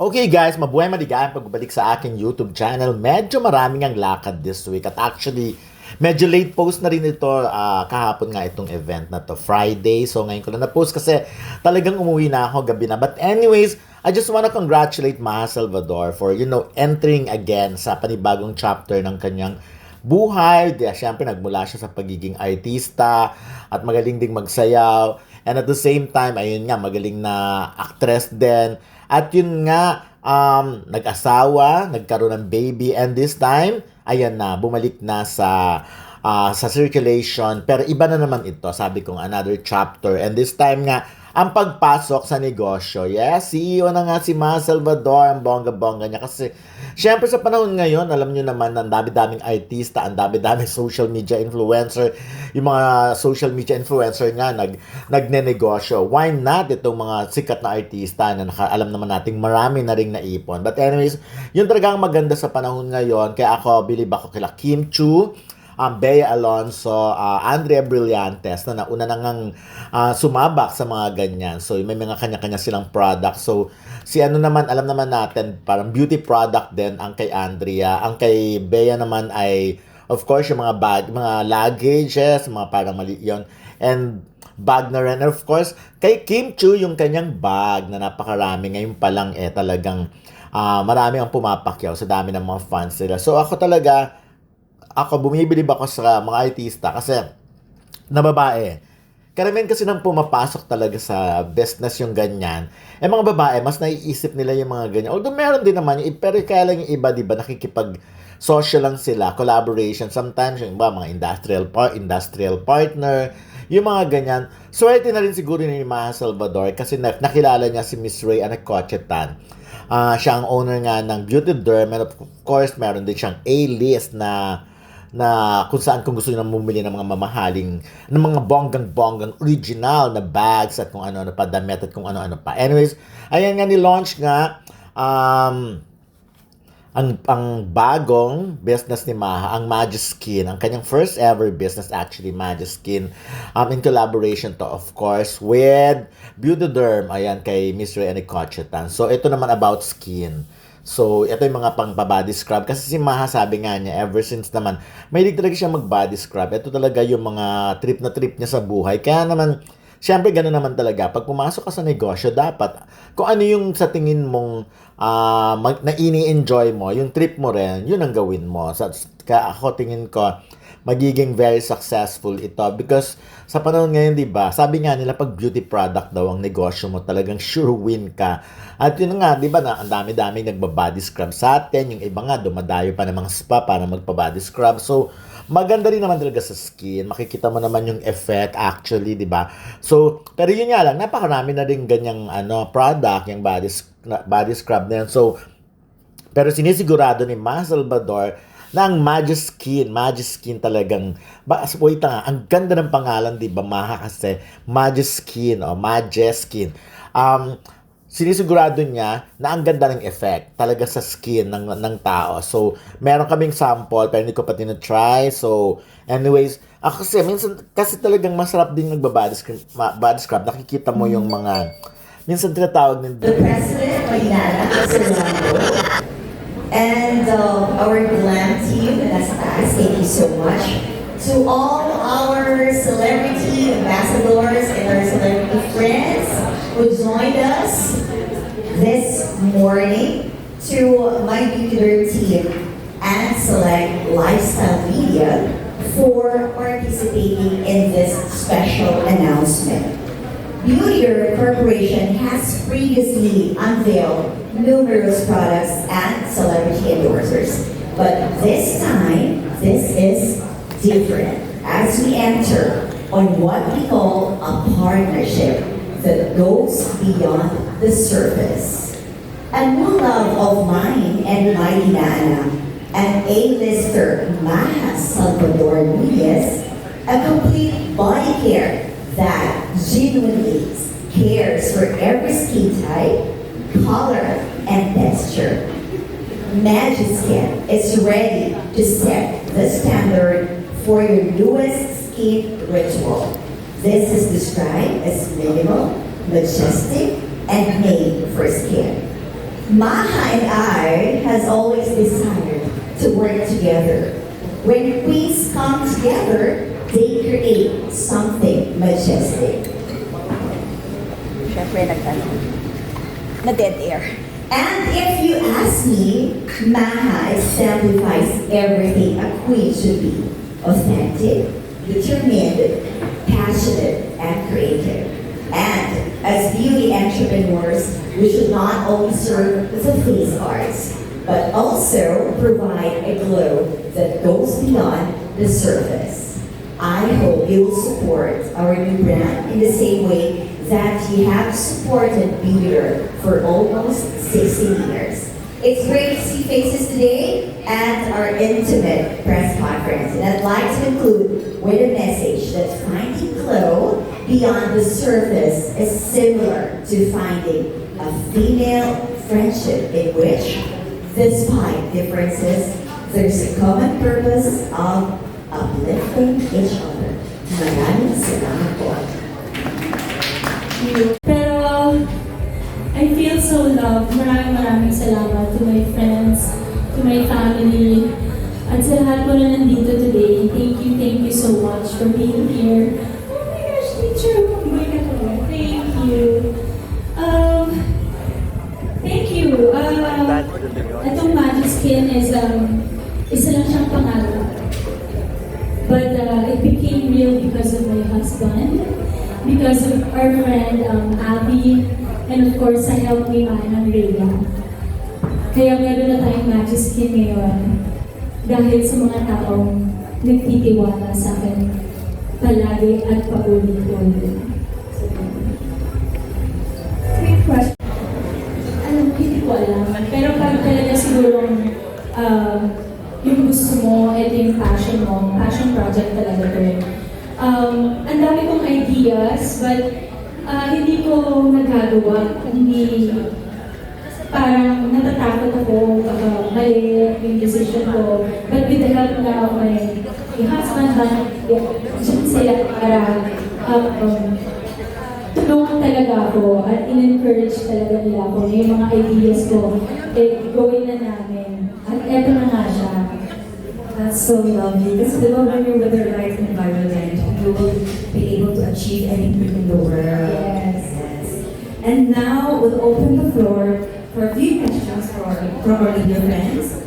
Okay guys, mabuhay maligayang pagbalik sa aking YouTube channel. Medyo maraming ang lakad this week at actually medyo late post na rin ito ah, kahapon nga itong event na to Friday. So ngayon ko na na-post kasi talagang umuwi na ako gabi na. But anyways, I just wanna congratulate Maha Salvador for you know entering again sa panibagong chapter ng kanyang buhay. Di, syempre, nagmula siya sa pagiging artista at magaling ding magsayaw. And at the same time, ayun nga, magaling na actress din. At yun nga, um, nag-asawa, nagkaroon ng baby, and this time, ayan na, bumalik na sa ah, sa circulation. Pero iba na naman ito, sabi kong another chapter. And this time nga, ang pagpasok sa negosyo. Yes, CEO na nga si Ma Salvador, ang bongga-bongga niya. Kasi, syempre sa panahon ngayon, alam nyo naman, ang dami-daming artista, ang dami-daming social media influencer. Yung mga social media influencer nga, nag, nagne-negosyo. Why not itong mga sikat na artista na naka, alam naman nating marami na ring naipon. But anyways, yun talaga ang maganda sa panahon ngayon. Kaya ako, believe ako kila Kim Chu, um, Bea Alonso, uh, Andrea Brillantes na nauna na ngang uh, sumabak sa mga ganyan. So, may mga kanya-kanya silang product. So, si ano naman, alam naman natin, parang beauty product din ang kay Andrea. Ang kay Bea naman ay, of course, yung mga bag, mga luggages, mga parang mali yon And bag na rin. And of course, kay Kim Chu, yung kanyang bag na napakarami. Ngayon pa lang eh, talagang uh, marami ang pumapakyaw sa dami ng mga fans nila. So, ako talaga, ako bumibili ba ako sa mga artista kasi na babae. Karamihan kasi nang pumapasok talaga sa business yung ganyan. Eh mga babae, mas naiisip nila yung mga ganyan. Although meron din naman, yung, pero kaya lang yung iba, di ba, nakikipag social lang sila, collaboration. Sometimes yung iba, mga industrial, par industrial partner, yung mga ganyan. Swerte na rin siguro ni Maha Salvador kasi nakilala niya si Miss Ray Anacochetan. Uh, siya ang owner nga ng Beauty Derm and of course, meron din siyang A-list na na kung saan kung gusto niyo bumili ng mga mamahaling ng mga bonggang-bonggang original na bags at kung ano-ano pa damit at kung ano-ano pa. Anyways, ayan nga ni-launch nga um, ang ang bagong business ni Maha, ang Magiskin, ang kanyang first ever business actually, Magiskin, um, in collaboration to of course with Beauty ayan kay Miss Ray Anicochetan. So ito naman about skin. So, ito yung mga pang body scrub. Kasi si Maha sabi nga niya, ever since naman, may talaga siya mag-body scrub. Ito talaga yung mga trip na trip niya sa buhay. Kaya naman, Siyempre, gano'n naman talaga. Pag pumasok ka sa negosyo, dapat, kung ano yung sa tingin mong uh, mag, na ini-enjoy mo, yung trip mo rin, yun ang gawin mo. Sa, kaya ako tingin ko, magiging very successful ito because sa panahon ngayon, 'di ba? Sabi nga nila pag beauty product daw ang negosyo mo, talagang sure win ka. At yun nga, 'di ba, na ang dami-dami nagba-body scrub sa atin, yung iba nga dumadayo pa ng mga spa para magpa-body scrub. So, maganda rin naman talaga sa skin. Makikita mo naman yung effect actually, 'di ba? So, pero yun nga lang, napakarami na rin ganyang ano product, yung body body scrub na yan. So, pero sinisigurado ni Ma Salvador na ang Magiskin, Magiskin talagang, ba, wait nga, ang ganda ng pangalan, di ba, Maha kasi, Magiskin, o Majeskin. Um, sinisigurado niya na ang ganda ng effect talaga sa skin ng, ng tao. So, meron kaming sample, pero hindi ko pa tinatry. So, anyways, ako kasi, minsan, kasi talagang masarap din nagbabody scrub, body scrub. Nakikita mo yung mga, minsan tinatawag ng... The President, Maynara and uh, our glam team, that's us, thank you so much. To all our celebrity ambassadors and our celebrity friends who joined us this morning, to my beauty team and Select Lifestyle Media for participating in this special announcement. Beautier Corporation has previously unveiled numerous products and celebrity endorsers. But this time, this is different as we enter on what we call a partnership that goes beyond the surface. A new love of mine and Mighty Nana, an A-lister Maha Salvador Nunez, a complete body care that genuinely cares for every skin type, color, and texture. Magiskin is ready to set the standard for your newest skin ritual. This is described as minimal, majestic, and made for skin. Maha and I has always desired to work together. When queens come together, they create something majestic. Siyempre, nagtanong. Na dead air. And if you ask me, Maha exemplifies everything a queen should be. Authentic, determined, passionate, and creative. And as beauty entrepreneurs, we should not only serve the face arts, but also provide a glow that goes beyond the surface. I hope you will support our new brand in the same way that he have supported Beauty for almost 16 years. It's great to see faces today at our intimate press conference, and I'd like to conclude with a message that finding glow beyond the surface is similar to finding a female friendship in which, despite differences, there's a common purpose of uplifting each other. So loved. Maraming maraming salamat to my friends, to my family, at sa lahat po na nandito today. Thank you, thank you so much for being here. Oh my gosh, teacher, umuwi ka talaga. Thank you. Um, thank you. Uh, itong Magic Skin is, um, isa lang siyang pangarap. But uh, it became real because of my husband, because of our friend um, Abby, and of course sa help ni Manang Rhea. Kaya meron na tayong Magic Skin ngayon dahil sa mga taong nagtitiwala sa akin palagi at paulit-ulit. Quick question. Alam ko, hindi ko alam. Pero pag talaga siguro um, yung gusto mo, ito yung passion mo, passion project talaga to. Um, ang dami kong ideas, but ko nagagawa. Hindi, parang natatakot ako, baka mali yung decision ko. But with the help na of my, husband, dyan sila para um, um, tulungan talaga ako at in-encourage talaga nila ako na yung mga ideas ko, eh, gawin na namin. At eto na nga siya. That's so lovely. Because the when you're with the right environment, you will be able to achieve anything we'll open the floor for a few questions from our dear friends.